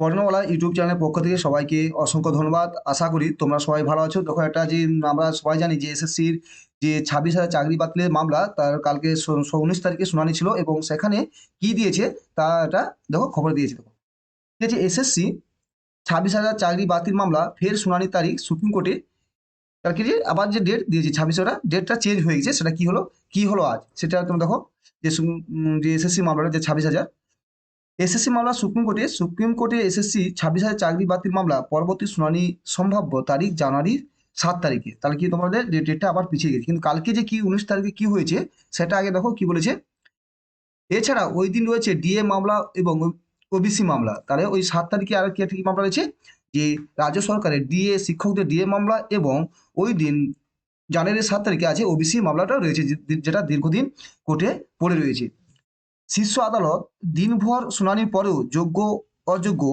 বর্ণমালা ইউটিউব চ্যানেলের পক্ষ থেকে সবাইকে অসংখ্য ধন্যবাদ। আশা করি তোমরা সবাই ভালো আছো। দেখো একটা যে আমরা সবাই জানি যে এসএসসির যে ছাব্বিশ হাজার চাকরি বাতিলের মামলা, তার কালকে উনিশ তারিখে শুনানি ছিল এবং সেখানে কি দিয়েছে তা এটা দেখো খবর দিয়েছে দেখো। ঠিক আছে, এসএসসি ছাব্বিশ হাজার চাকরি বাতিল মামলা, ফের শুনানির তারিখ সুপ্রিম কোর্টে কালকে যে আবার যে ডেট দিয়েছে ছাব্বিশ হাজার ডেটটা চেঞ্জ হয়ে গেছে, সেটা কি হলো কি হলো আজ? সেটা তুমি দেখো যে যে এসএসসি মামলাটা যে ছাব্বিশ হাজার এসএসসি মামলা সুপ্রিম কোর্টে সুপ্রিম কোর্টে এসএসসি ছাব্বিশ হাজার চাকরি বাতিল মামলা, পরবর্তী শুনানি সম্ভাব্য তারিখ জানুয়ারি সাত তারিখে। তাহলে কি তোমাদের ডেটটা আবার পিছিয়ে গেছে। কিন্তু কালকে যে কি উনিশ তারিখে কি হয়েছে, সেটা আগে দেখো কি বলেছে? এছাড়া ওই দিন রয়েছে ডিএ মামলা এবং ওবিসি মামলা। তাহলে ওই সাত তারিখে আর কি কি মামলা রয়েছে? যে রাজ্য সরকারের ডিএ শিক্ষকদের ডিএ মামলা এবং ওই দিন জানুয়ারি সাত তারিখে আছে ওবিসি মামলাটা রয়েছে যেটা দীর্ঘদিন কোর্টে পড়ে রয়েছে। শীর্ষ আদালত দিনভর শুনানির পরেও যোগ্য, অযোগ্য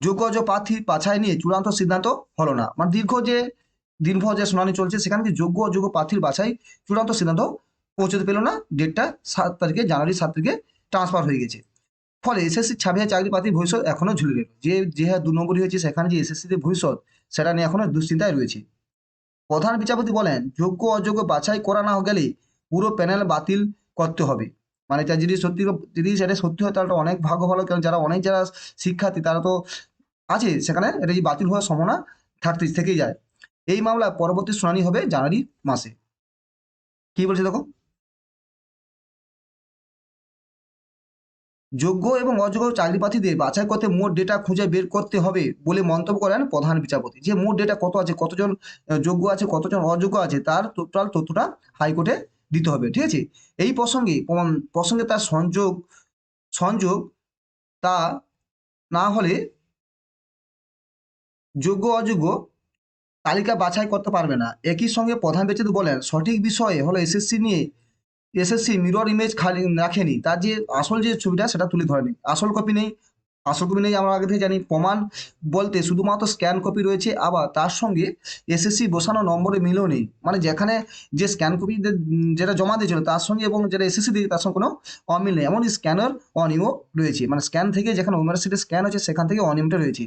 যোগ্য, অযোগ্য প্রার্থী বাছাই নিয়ে চূড়ান্ত সিদ্ধান্ত হলো না। মানে দীর্ঘ যে দিনভর যে শুনানি চলছে, সেখানে যোগ্য, অযোগ্য প্রার্থীর বাছাই চূড়ান্ত সিদ্ধান্ত পৌঁছতে পেল না? ডেটটা সাত তারিখে, জানুয়ারি সাত তারিখে ট্রান্সফার হয়ে গেছে। ফলে এসএসসি ছাব্বিশ চাকরি প্রার্থীর ভবিষ্যৎ এখনও ঝুলে রইল। যে যে হার দু নম্বরই হয়েছে, সেখানে যে এসএসসিতে ভবিষ্যৎ, সেটা নিয়ে এখনও দুশ্চিন্তায় রয়েছে। প্রধান বিচারপতি বলেন, যোগ্য, অযোগ্য বাছাই করা না গেলে পুরো প্যানেল বাতিল করতে হবে। মানে তা যদি সত্যি যদি সেটা সত্যি হয়, তাহলে অনেক ভাগ্য ভালো। কারণ যারা অনেক যারা শিক্ষার্থী, তারা তো আছে সেখানে। এটা যে বাতিল হওয়ার সম্ভাবনা থাকতে, থেকেই যায়। এই মামলা পরবর্তী শুনানি হবে জানুয়ারি মাসে। কি বলছে দেখো? যোগ্য এবং অযোগ্য চাকরি প্রার্থীদের বাছাই করতে মোট ডেটা খুঁজে বের করতে হবে বলে মন্তব্য করেন প্রধান বিচারপতি। যে মোট ডেটা কত আছে, কতজন যোগ্য আছে, কতজন অযোগ্য আছে, তার টোটাল তথ্যটা হাইকোর্টে দিতে হবে, ঠিক আছে? এই প্রসঙ্গে প্রমাণ- প্রসঙ্গে তার সংযোগ সংযোগ তা না হলে যোগ্য অযোগ্য তালিকা বাছাই করতে পারবে না। একই সঙ্গে প্রধান বিচারপতি বলেন, সঠিক বিষয়ে হলো এসএসসি নিয়ে, এসএসসি মিরর ইমেজ খালি রাখেনি। তার যে আসল যে ছবিটা, সেটা তুলে ধরেনি। আসল কপি নেই। কপি নেই, আমরা আগে থেকে জানি প্রমাণ বলতে শুধুমাত্র স্ক্যান কপি রয়েছে, আবার তার সঙ্গে এসএসসি বসানো নম্বরে মিলও নেই। মানে যেখানে যে স্ক্যান কপি যেটা জমা দিয়েছিল, তার সঙ্গে এবং যেটা এসএসসি দিয়েছে, তার সঙ্গে কোনো অমিল নেই। এমন স্ক্যানার অনিয়মও রয়েছে। মানে স্ক্যান থেকে যেখানে ওমার সিটে স্ক্যান হচ্ছে সেখান থেকে অনিয়মটা রয়েছে।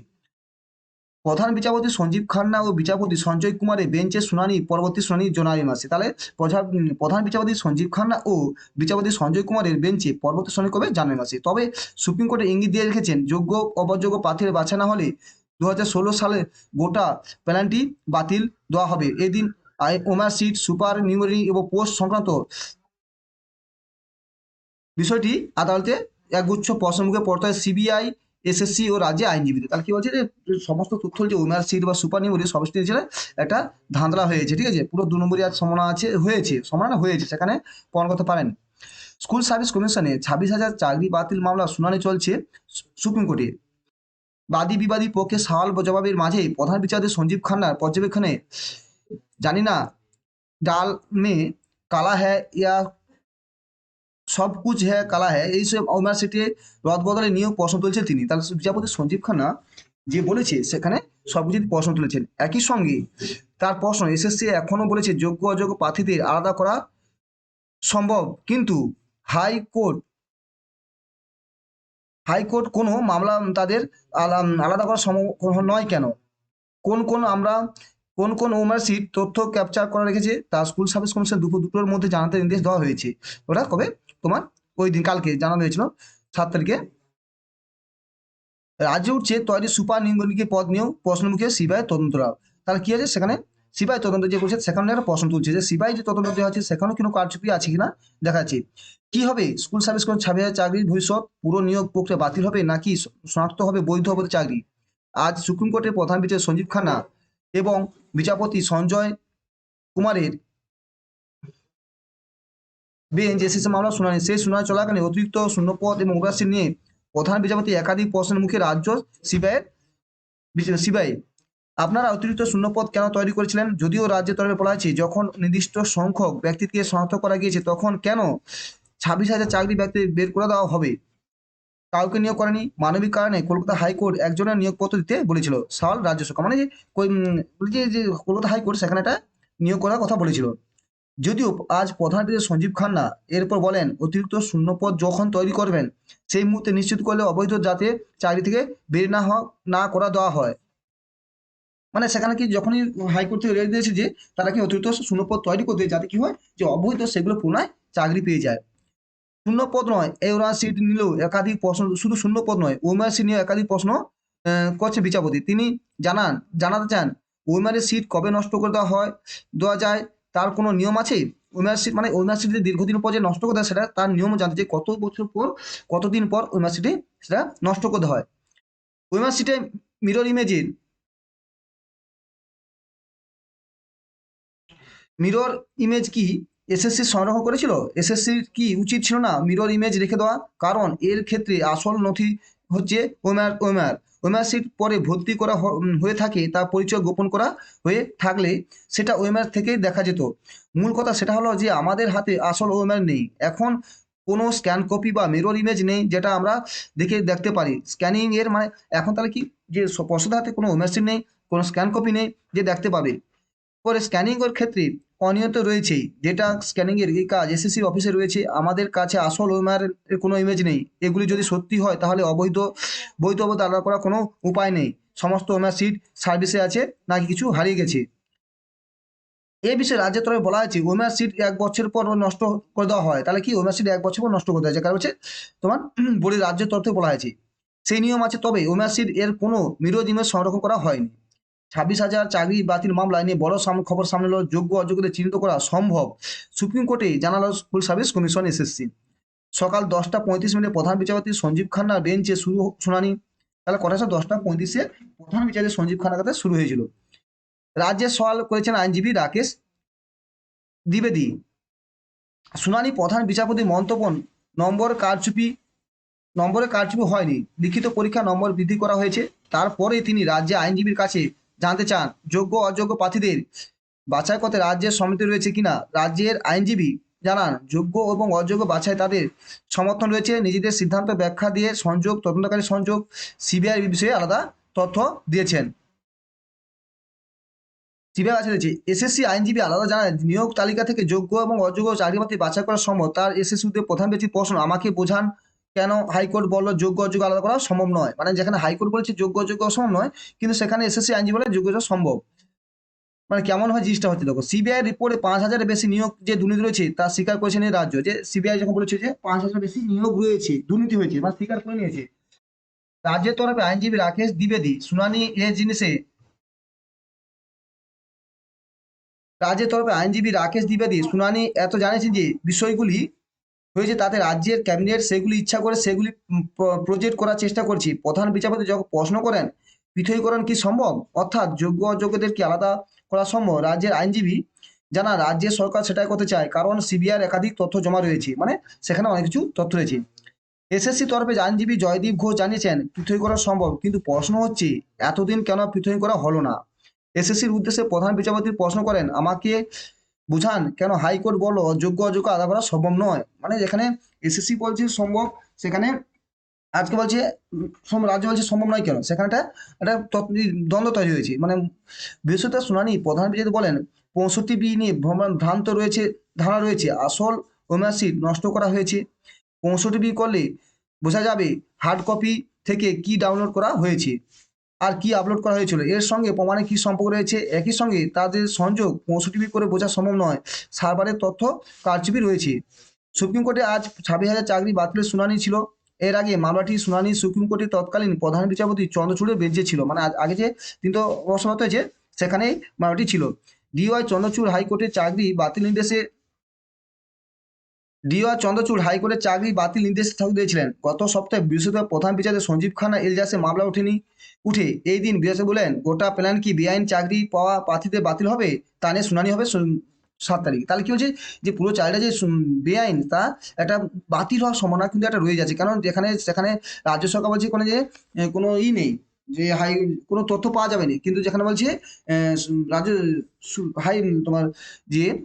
প্রধান বিচারপতি সঞ্জীব খান্না ও বিচারপতি সঞ্জয় কুমারের বেঞ্চের শুনানি পরবর্তী শুনানি জানুয়ারি মাসে। তাহলে প্রধা- প্রধান বিচারপতি সঞ্জীব খান্না ও বিচারপতি সঞ্জয় কুমারের বেঞ্চে পরবর্তী শুনানি কবে জানুয়ারি মাসে। তবে সুপ্রিম কোর্টে ইঙ্গিত দিয়ে রেখেছেন, যোগ্য অপরযোগ্য প্রার্থীর বাছা না হলে দু সালে গোটা প্ল্যানটি বাতিল দেওয়া হবে। এদিন ওমার সিট, সুপার নিউমারি এবং পোস্ট সংক্রান্ত বিষয়টি আদালতে একগুচ্ছ প্রশ্নের মুখে পড়তে হয়। সিবিআই এসএসসি ও রাজ্যে আইনজীবীদের তাহলে কি বলছে যে সমস্ত তথ্য যে ওমার সিট বা সুপার নিউমারি ছেলে একটা ধাঁধলা হয়েছে, ঠিক আছে? পুরো দু নম্বরই আজ সম্ভাবনা আছে, হয়েছে, সম্ভাবনা হয়েছে, সেখানে প্রমাণ করতে পারেন স্কুল সার্ভিস কমিশনে ছাব্বিশ হাজার চাকরি বাতিল মামলা শুনানি চলছে সুপ্রিম কোর্টে বাদী বিবাদী পক্ষে সওয়াল জবাবের মাঝে প্রধান বিচারপতি সঞ্জীব খান্নার পর্যবেক্ষণে জানি না, ডাল মে কালা হ্যাঁ ইয়া সব কুছ হ্যাঁ কালা হ্যাঁ এইসব ইউনিভার্সিটি রদবদলে নিয়েও প্রশ্ন তুলছেন তিনি। তাহলে বিচারপতি সঞ্জীব খান্না যে বলেছে, সেখানে সবকিছু প্রশ্ন তুলেছেন। একই সঙ্গে তার প্রশ্ন, এসএসসি এখনও বলেছে যোগ্য অযোগ্য প্রার্থীদের আলাদা করা সম্ভব, কিন্তু হাইকোর্ট হাইকোর্ট কোনো মামলা তাদের আলাদা করা সম্ভব নয় কেন? কোন কোন আমরা কোন কোন ওমার সিট তথ্য ক্যাপচার করা রেখেছে তা স্কুল সার্ভিস কমিশন দুপুর দুটোর মধ্যে জানাতে নির্দেশ দেওয়া হয়েছে। ওটা কবে? তোমার ওই দিন, কালকে জানানো হয়েছিল, সাত তারিখে। রাজ্যে উঠছে তৈরি সুপার নিম্নলিখিত পদ নিয়েও প্রশ্ন মুখে সিবিআই তদন্তরা তাহলে কি আছে সেখানে সিবিআই তদন্ত যে করছে, সেখানে একটা প্রশ্ন তুলছে যে সিবিআই যে তদন্ত দেওয়া হচ্ছে, সেখানেও কোনো কারচুপি আছে কিনা দেখা যাচ্ছে কি হবে? স্কুল সার্ভিস কোন হাজার চাকরির ভবিষ্যৎ, পুরো নিয়োগ প্রক্রিয়া বাতিল হবে নাকি শনাক্ত হবে বৈধ অবৈধ চাকরি? আজ সুপ্রিম কোর্টের প্রধান বিচারপতি সঞ্জীব খান্না এবং বিচারপতি সঞ্জয় কুমারের বেঞ্চ এসেছে মামলা শুনানি। সেই শুনানি চলাকালীন অতিরিক্ত শূন্যপদ এবং ওভারসিট নিয়ে প্রধান বিচারপতি একাধিক প্রশ্নের মুখে রাজ্য সিবিআইয়ের সিবিআই। আপনারা অতিরিক্ত শূন্যপদ কেন তৈরি করেছিলেন? যদিও রাজ্যের তরফে বলা হয়েছে, যখন নির্দিষ্ট সংখ্যক ব্যক্তিকে শনাক্ত করা গিয়েছে, তখন কেন ছাব্বিশ হাজার চাকরি ব্যক্তি বের করে দেওয়া হবে? কাউকে নিয়োগ করেনি, মানবিক কারণে কলকাতা হাইকোর্ট একজনের নিয়োগপত্র দিতে বলেছিল। সাল রাজ্য সরকার মানে যে যে কলকাতা হাইকোর্ট সেখানে একটা নিয়োগ করার কথা বলেছিল। যদিও আজ প্রধান সঞ্জীব খান্না এরপর বলেন, অতিরিক্ত শূন্যপদ যখন তৈরি করবেন, সেই মুহূর্তে নিশ্চিত করলে অবৈধ যাতে চাকরি থেকে বের না হওয়া, না করা দেওয়া হয়। মানে সেখানে কি যখনই হাইকোর্ট থেকে রেট দিয়েছে যে, তারা কি অতিরিক্ত শূন্যপদ তৈরি করতে যাতে কি হয়, যে অবৈধ সেগুলো পুনরায় চাকরি পেয়ে যায়। শূন্যপদ নয়, এই ওরা সিট নিলেও একাধিক প্রশ্ন, শুধু শূন্য পদ নয় ওমের সিট নিয়ে একাধিক প্রশ্ন করছে বিচারপতি। তিনি জানান, জানাতে চান ওমেরের সিট কবে নষ্ট করে দেওয়া হয়, দেওয়া যায়, তার কোনো নিয়ম আছে? ওমের সিট মানে ওমের সিট যে দীর্ঘদিন পর যে নষ্ট করে দেয় সেটা, তার নিয়ম জানতে যে কত বছর পর, কতদিন পর ওমের সিটে সেটা নষ্ট করতে হয়? ওমের সিটে মিরর ইমেজের মিরর ইমেজ কি? এসএসসি সংগ্রহ করেছিল? এসএসসির কি উচিত ছিল না? মিরর ইমেজ রেখে দেওয়া? কারণ এর ক্ষেত্রে আসল নথি হচ্ছে ওমার ওমার ওমার সিট পরে ভর্তি করা হয়ে থাকে, তা পরিচয় গোপন করা হয়ে থাকলে সেটা ওএমআর থেকেই দেখা যেত। মূল কথা সেটা হলো যে আমাদের হাতে আসল ওএমআর নেই। এখন কোনো স্ক্যান কপি বা মিরর ইমেজ নেই, যেটা আমরা দেখে দেখতে পারি। স্ক্যানিং এর মানে এখন তাহলে কি? যে পর্ষদের হাতে কোনো ওএমআর সিট নেই, কোনো স্ক্যান কপি নেই, যে দেখতে পাবে। পরে স্ক্যানিং এর ক্ষেত্রে অনিয়ত রয়েছেই। যেটা স্ক্যানিং এর এই কাজ এসএসসি অফিসে রয়েছে। আমাদের কাছে আসল ওএমআর এর কোনো ইমেজ নেই। এগুলি যদি সত্যি হয়, তাহলে অবৈধ, বৈধ অবৈধ আলাদা করার কোনো উপায় নেই। সমস্ত ওএমআর সিট সার্ভিসে আছে, নাকি কিছু হারিয়ে গেছে। এ বিষয়ে রাজ্যের তরফে বলা হয়েছে ওমের সিট এক বছর পর নষ্ট করে দেওয়া হয়। তাহলে কি ওমের সিট এক বছর পর নষ্ট করে দেওয়া যায় কারণ হচ্ছে তোমার বলে রাজ্যের তরফ বলা হয়েছে। সেই নিয়ম আছে, তবে ওমের সিট এর কোনো মিরোজ ইমেজ সংরক্ষণ করা হয়নি। ছাব্বিশ হাজার চাকরি বাতিল মামলায় নিয়ে বড় খবর সামনে এলো। যোগ্য অযোগ্যদের চিহ্নিত করা সম্ভব। সুপ্রিম কোর্টে জানালো স্কুল সার্ভিস কমিশন এসএসসি। সকাল দশটা পঁয়ত্রিশ মিনিটে প্রধান বিচারপতি সঞ্জীব খান্নার বেঞ্চে শুরু শুনানি। তাহলে কথা হচ্ছে দশটা পঁয়ত্রিশে প্রধান বিচারপতি সঞ্জীব খান্নার কাছে শুরু হয়েছিল। রাজ্যে সওয়াল করেছেন আইনজীবী রাকেশ দ্বিবেদী। শুনানি প্রধান বিচারপতি মন্তব্য নম্বর কারচুপি নম্বরে কারচুপি হয়নি। লিখিত পরীক্ষা নম্বর বৃদ্ধি করা হয়েছে। তারপরে তিনি রাজ্যে আইনজীবীর কাছে জানতে চান, যোগ্য অযোগ্য প্রার্থীদের বাছাই করতে রাজ্যের সমিতি রয়েছে কিনা? রাজ্যের আইনজীবী জানান, যোগ্য এবং অযোগ্য বাছাই তাদের সমর্থন রয়েছে। নিজেদের সিদ্ধান্ত ব্যাখ্যা দিয়ে সংযোগ, তদন্তকারী সংযোগ, সিবিআই বিষয়ে আলাদা তথ্য দিয়েছেন। সিবিআই কাছে রয়েছে। এসএসসি আইনজীবী আলাদা জানায়, নিয়োগ তালিকা থেকে যোগ্য এবং অযোগ্য চাকরি বাছাই করা সম্ভব। তার এসএসসি উদ্যোগ প্রধান ব্যক্তির প্রশ্ন, আমাকে বোঝান কেন হাইকোর্ট বলল যোগ্য অযোগ্য আলাদা করা সম্ভব নয়। মানে যেখানে হাইকোর্ট বলেছে যোগ্য অযোগ্য সম্ভব নয়, কিন্তু সেখানে এসএসসি আইনজীবী বলে যোগ্য সম্ভব মানে কেমন হয় জিনিসটা হচ্ছে দেখো সিবিআই রিপোর্টে পাঁচ হাজারের বেশি নিয়োগ যে দুর্নীতি রয়েছে, তা স্বীকার করেছেন এই রাজ্য। যে সিবিআই যখন বলেছে যে পাঁচ হাজারের বেশি নিয়োগ রয়েছে, দুর্নীতি হয়েছে মানে স্বীকার করে নিয়েছে, রাজ্যের তরফে আইনজীবী রাকেশ দ্বিবেদী, শুনানি এ জিনিসে রাজ্যের তরফে আইনজীবী রাকেশ দ্বিবেদী, শুনানি এত জানিয়েছেন যে বিষয়গুলি হয়েছে, তাতে রাজ্যের ক্যাবিনেট সেগুলি ইচ্ছা করে সেগুলি প্রজেক্ট করার চেষ্টা করছি। প্রধান বিচারপতি যখন প্রশ্ন করেন, পৃথকীকরণ কি সম্ভব? অর্থাৎ যোগ্য অযোগ্যদের কি আলাদা করা সম্ভব? রাজ্যের আইনজীবী জানা রাজ্যের সরকার সেটাই করতে চায়, কারণ সিবিআর একাধিক তথ্য জমা রয়েছে। মানে সেখানে অনেক কিছু তথ্য রয়েছে। এসএসসি তরফে আইনজীবী জয়দীপ ঘোষ জানিয়েছেন পৃথক করা সম্ভব, কিন্তু প্রশ্ন হচ্ছে, এতদিন কেন পৃথক করা হলো না? এসএসসির উদ্দেশ্যে প্রধান বিচারপতি প্রশ্ন করেন, আমাকে বুঝান, কেন হাইকোর্ট বলো যোগ্য অযোগ্য আদা করা সম্ভব নয়। মানে যেখানে এসএসসি বলছে সম্ভব, সেখানে আজকে বলছে রাজ্য বলছে সম্ভব নয় কেন? সেখানে একটা একটা দ্বন্দ্ব তৈরি হয়েছে। মানে বৃহস্পতিবার শুনানি, প্রধান বিচারপতি বলেন, পঁয়ষট্টি বি নিয়ে ভ্রান্ত রয়েছে, ধারা রয়েছে। আসল ওমাসিড নষ্ট করা হয়েছে। পঁয়ষট্টি বি করলে বোঝা যাবে হার্ড কপি থেকে কি ডাউনলোড করা হয়েছে। আর কি আপলোড করা হয়েছিল? এর সঙ্গে প্রমাণে কি সম্পর্ক রয়েছে? একই সঙ্গে তাদের সংযোগ পঁয়ষট্টি করে বোঝা সম্ভব নয়। সার্ভারের তথ্য কারচুপি রয়েছে। সুপ্রিম কোর্টে আজ ছাব্বিশ হাজার চাকরি বাতিলের শুনানি ছিল। এর আগে মামলাটি শুনানি সুপ্রিম কোর্টের তৎকালীন প্রধান বিচারপতি চন্দ্রচূড়ের বেঞ্চে ছিল। মানে আগে যে তিনি তো অবসরত হয়েছে, সেখানেই মামলাটি ছিল। ডিওয়াই চন্দ্রচূড় হাইকোর্টের চাকরি বাতিল নির্দেশে ডিওয়াই চন্দ্রচূড় হাইকোর্টের চাকরি বাতিল নির্দেশ স্থগিত দিয়েছিলেন। গত সপ্তাহে বৃহস্পতিবার প্রধান বিচারপতি সঞ্জীব খান্না এলজাসে মামলা ওঠেনি। উঠে এই দিন বৃহস্পতি বলেন, গোটা প্ল্যান কি বেআইন চাকরি পাওয়া প্রার্থীদের বাতিল হবে? তা নিয়ে শুনানি হবে সাত তারিখ। তাহলে কি হচ্ছে? যে পুরো চাকরিটা যে বেআইন, তা একটা বাতিল হওয়ার সম্ভাবনা কিন্তু একটা রয়ে যাচ্ছে। কারণ যেখানে, সেখানে রাজ্য সরকার বলছে কোনো যে, কোনো ই নেই। যে হাই, কোনো তথ্য পাওয়া যাবে না কিন্তু যেখানে বলছে রাজ্য হাই তোমার যে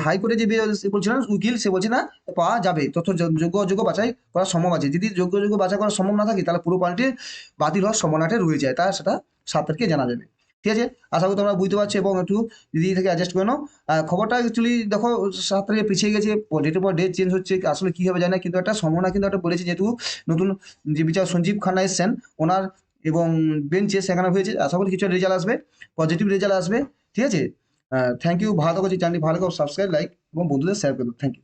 হাইকোর্টে যে বে- সে বলছিলেন উকিল, সে বলছে না, পাওয়া যাবে। তথ্য যোগ- যোগ্য অযোগ্য বাছাই করা সম্ভব আছে। যদি যোগ্য যোগ্য বাছাই করা সম্ভব না থাকে, তাহলে পুরো পাল্টে বাতিল হওয়ার সম্ভাবনাটা রয়ে যায়। তা সেটা সাত তারিখে জানা যাবে। ঠিক আছে? আশা করি তোমরা বুঝতে পারছ এবং একটু দিদি থেকে অ্যাডজাস্ট করে নাও। খবরটা অ্যাকচুয়ালি দেখো, সাত তারিখে পিছিয়ে গেছে ডেটের পর ডেট চেঞ্জ হচ্ছে, আসলে কী হবে জানি না, কিন্তু একটা সম্ভাবনা কিন্তু একটা বলেছে, যেহেতু নতুন যে বিচার সঞ্জীব খান্না এসছেন, ওনার এবং বেঞ্চে সেখানে হয়েছে। আশা করি কিছু রেজাল্ট আসবে পজিটিভ রেজাল্ট আসবে, ঠিক আছে? থ্যাংক ইউ ভালো থাকো, চ্যানেলটি ভালো করে সাবস্ক্রাইব লাইক এবং বন্ধুদের শেয়ার করো থ্যাংক ইউ